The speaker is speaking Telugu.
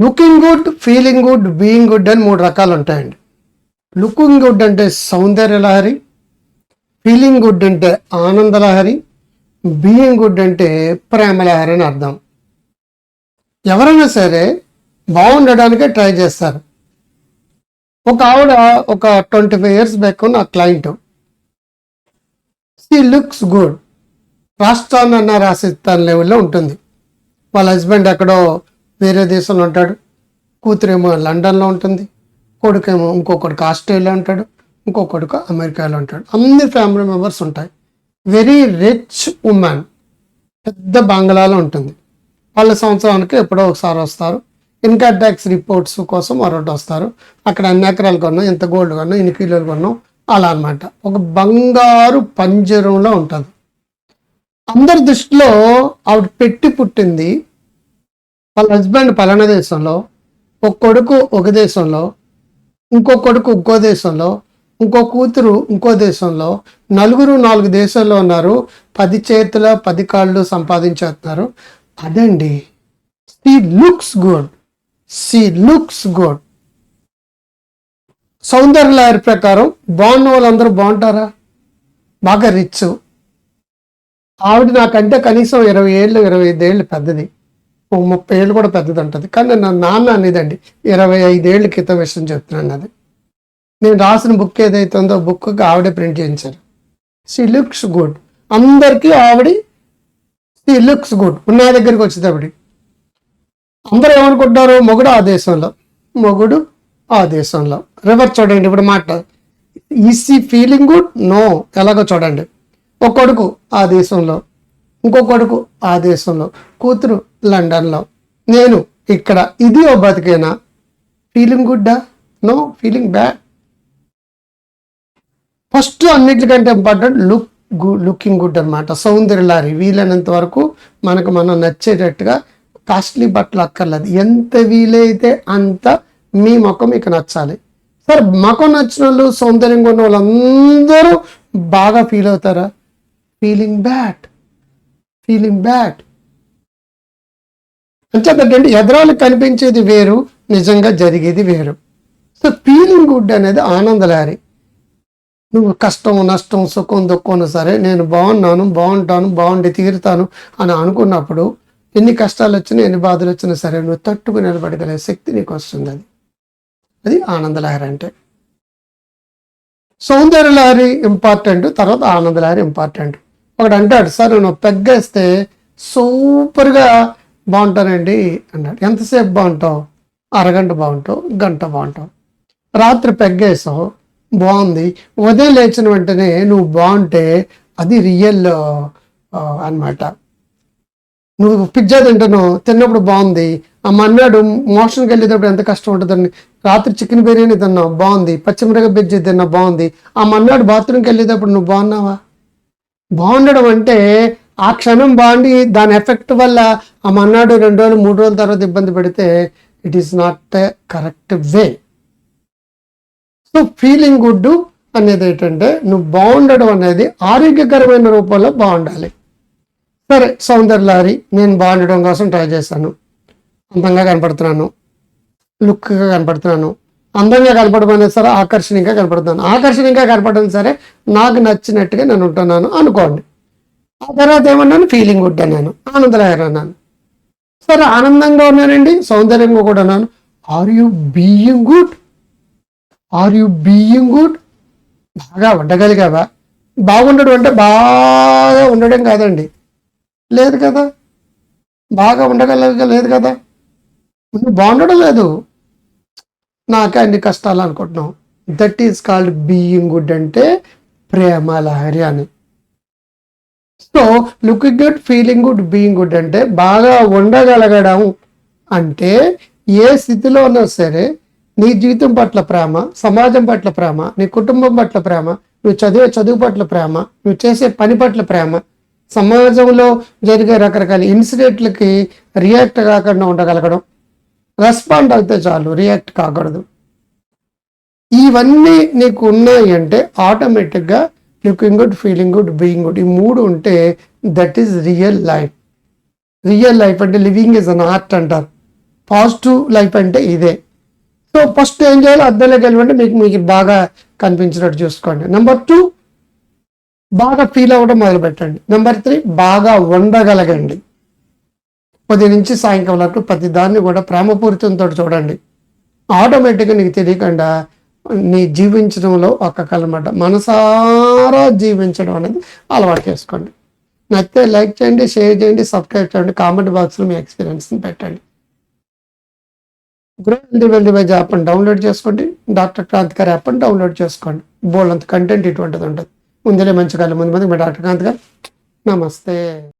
Looking good feeling good being good అని మూడు రకాలు ఉంటాయండి. లుకింగ్ గుడ్ అంటే సౌందర్య లహరి ఫీలింగ్ గుడ్ అంటే ఆనంద లహరి బీయింగ్ గుడ్ అంటే ప్రేమ లహరి అని అర్థం. ఎవరైనా సరే బాగుండడానికే ట్రై చేస్తారు. ఒక ఆవిడ ఒక ట్వంటీ ఫైవ్ ఇయర్స్ బ్యాక్ నా క్లయింట్. సీ లుక్స్ గుడ్ రాష్ట్రాన్న రాసిస్తాన్ లెవెల్లో ఉంటుంది. వాళ్ళ హస్బెండ్ ఎక్కడో వేరే దేశంలో ఉంటాడు. కూతురేమో లండన్లో ఉంటుంది. కొడుకేమో ఇంకొకడుకు ఆస్ట్రేలియా ఉంటాడు. ఇంకొకడుకు అమెరికాలో ఉంటాడు. అన్ని ఫ్యామిలీ మెంబర్స్ ఉంటాయి. వెరీ రిచ్ ఉమెన్ పెద్ద బంగ్లాలో ఉంటుంది. వాళ్ళ సంవత్సరానికి ఎప్పుడో ఒకసారి వస్తారు. ఇన్కమ్ ట్యాక్స్ రిపోర్ట్స్ కోసం మరొకటి వస్తారు. అక్కడ అన్ని ఎకరాలు కొన్నాం ఎంత గోల్డ్ కొన్నాం ఇన్ని కిలోలు కొన్నాం అలా అన్నమాట. ఒక బంగారు పంజరంలో ఉంటుంది. అందరి దృష్టిలో ఆవిడ పెట్టి పుట్టింది వాళ్ళ హస్బెండ్ పలానా దేశంలో ఒక కొడుకు ఒక దేశంలో ఇంకో కొడుకు ఇంకో దేశంలో ఇంకో కూతురు ఇంకో దేశంలో నలుగురు నాలుగు దేశాల్లో ఉన్నారు పది చేతుల పది కాళ్ళు సంపాదించేస్తున్నారు. అదండి. She looks good she looks good సౌందర్య లాయర్ ప్రకారం బాగున్న వాళ్ళందరూ బాగుంటారా? బాగా రిచ్ ఆవిడ నాకంటే కనీసం ఇరవై ఏళ్ళు ఇరవై ఐదు ఏళ్ళు పెద్దది. ఓ ముప్పై ఏళ్ళు కూడా పెద్దది ఉంటుంది కానీ నా నాన్న అనేదండి ఇరవై ఐదేళ్ళ క్రితం విషయం చెప్తున్నాను అది. నేను రాసిన బుక్ ఏదైతే ఉందో బుక్ ఆవిడే ప్రింట్ చేయించారు. సి లుక్స్ గుడ్ అందరికీ ఆవిడ సి లుక్స్ గుడ్ నా దగ్గరికి వచ్చింది ఆవిడ. అందరూ ఏమనుకుంటున్నారు? మొగుడు ఆ దేశంలో. మొగుడు ఆ దేశంలో. రివర్స్ చూడండి ఇప్పుడు మాట. ఈ ఫీలింగ్ గుడ్ నో ఎలాగో చూడండి. ఒక కొడుకు ఆ దేశంలో ఇంకో కొడుకు ఆ దేశంలో కూతురు లండన్లో. నేను ఇక్కడ ఇది ఓ బతికేనా? ఫీలింగ్ గుడ్డా నో ఫీలింగ్ బ్యాడ్ ఫస్ట్ అన్నిటికంటే ఇంపార్టెంట్ లుక్ లుకింగ్ గుడ్ అనమాట సౌందర్యలారి వీలైనంత వరకు మనకు మనం నచ్చేటట్టుగా కాస్ట్లీ బట్టలు అక్కర్లేదు. ఎంత వీలైతే అంత మీ ముఖం మీకు నచ్చాలి. సరే ముఖం నచ్చిన వాళ్ళు సౌందర్యంగా ఉన్న వాళ్ళందరూ బాగా ఫీల్ అవుతారా? ఫీలింగ్ బ్యాడ్ ఫీలింగ్ బ్యాడ్ అంచేతంటే ఎదరాలు కనిపించేది వేరు నిజంగా జరిగేది వేరు. సో ఫీలింగ్ గుడ్ అనేది ఆనందలారి నువ్వు కష్టం నష్టం సుఖం దుఃఖం సరే నేను బాగున్నాను బాగుంటాను బాగుండి తీరుతాను అని అనుకున్నప్పుడు ఎన్ని కష్టాలు వచ్చినా ఎన్ని బాధలు వచ్చినా సరే నువ్వు తట్టుకు నిలబడగలే శక్తి నీకు వస్తుంది అది. అది ఆనందలహరి అంటే. సౌందర్య లహరి ఇంపార్టెంట్ తర్వాత ఆనందలహరి ఇంపార్టెంట్ ఒకడు అంటాడు సార్ నేను పెగ్గేస్తే సూపర్గా బాగుంటానండి అన్నాడు ఎంతసేపు బాగుంటావు? అరగంట బాగుంటావు గంట బాగుంటావు. రాత్రి పెగ్గేసావు బాగుంది. ఉదయం లేచిన వెంటనే నువ్వు బాగుంటే అది రియల్ అన్నమాట. నువ్వు పిజ్జా తింటాను తిన్నప్పుడు బాగుంది. ఆ మన్నాడు మోషన్కి వెళ్ళేటప్పుడు ఎంత కష్టం ఉంటుందండి. రాత్రి చికెన్ బిర్యానీ తిన్నావు బాగుంది. పచ్చిమిరపకాయ బజ్జీ తిన్నావు బాగుంది. ఆ మన్నాడు బాత్రూమ్కి వెళ్ళేటప్పుడు నువ్వు బాగున్నావా? బాగుండడం అంటే ఆ క్షణం బాగుండి దాని ఎఫెక్ట్ వల్ల ఆ మన్నాడు రెండు రోజులు మూడు రోజుల తర్వాత ఇబ్బంది పెడితే it is not a correct way so feeling good అనేది ఏంటంటే నువ్వు బాగుండడం అనేది ఆరోగ్యకరమైన రూపంలో బాగుండాలి. సరే సౌందర్యలారి నేను బాగుండడం కోసం ట్రై చేశాను. అందంగా కనపడుతున్నాను. లుక్గా కనపడుతున్నాను. అందంగా కనపడమనే సరే ఆకర్షణీయంగా కనపడుతున్నాను ఆకర్షణీయంగా కనపడడం సరే నాకు నచ్చినట్టుగా నేను ఉంటున్నాను అనుకోండి. ఆ తర్వాత ఏమన్నాను? ఫీలింగ్ గుడ్ అన్నాను. ఆనందలహరి అన్నాను సరే ఆనందంగా ఉన్నానండి సౌందర్యంగా కూడా అన్నాను are you being good are you being good బాగా ఉండగలిగావా? బాగుండడం అంటే బాగా ఉండడం కాదండి. లేదు కదా? బాగా ఉండగలగ లేదు కదా? నువ్వు బాగుండడం లేదు. నాకే అన్ని కష్టాలు అనుకుంటున్నాం that is called being good అంటే ప్రేమ లహరి అని. So looking good feeling good being good అంటే బాగా ఉండగలగడం అంటే ఏ స్థితిలో ఉన్నా సరే నీ జీవితం పట్ల ప్రేమ సమాజం పట్ల ప్రేమ నీ కుటుంబం పట్ల ప్రేమ నువ్వు చదివే చదువు పట్ల ప్రేమ నువ్వు చేసే పని పట్ల ప్రేమ సమాజంలో జరిగే రకరకాల ఇన్సిడెంట్లకి రియాక్ట్ కాకుండా ఉండగలగడం. రెస్పాండ్ అయితే చాలు రియాక్ట్ కాకూడదు. ఇవన్నీ నీకు ఉన్నాయి అంటే ఆటోమేటిక్గా looking good feeling good being good ఈ మూడు ఉంటే that is real life. Real life అంటే లివింగ్ ఇస్ అన్ ఆర్ట్ అంటారు. పాజిటివ్ లైఫ్ అంటే ఇదే. సో ఫస్ట్ ఏం చేయాలి? అద్దెలోకి వెళ్ళమంటే మీకు మీకు బాగా కనిపించినట్టు చూసుకోండి. నెంబర్ టూ బాగా ఫీల్ అవ్వడం మొదలు పెట్టండి నెంబర్ త్రీ బాగా ఉండగలగండి పది నుంచి సాయంకాలం వరకు ప్రతి దాన్ని కూడా ప్రేమపూరితంతో చూడండి. ఆటోమేటిక్గా నీకు తెలియకుండా నీ జీవించడంలో ఒక కలమాట మనసారా జీవించడం అనేది అలవాటు చేసుకోండి. నచ్చితే లైక్ చేయండి షేర్ చేయండి సబ్స్క్రైబ్ చేయండి కామెంట్ బాక్స్లో మీ ఎక్స్పీరియన్స్ని పెట్టండి. గ్రో హెల్దీ వైజ్ యాప్ని డౌన్లోడ్ చేసుకోండి డాక్టర్ క్రాంత్ గారి యాప్ని డౌన్లోడ్ చేసుకోండి. బోల్డ్ అంత కంటెంట్ ఇటువంటిది ఉంటుంది ముందులే మంచి కాలం ముందు మంది మీ డాక్టర్ క్రాంత్ గారు. నమస్తే.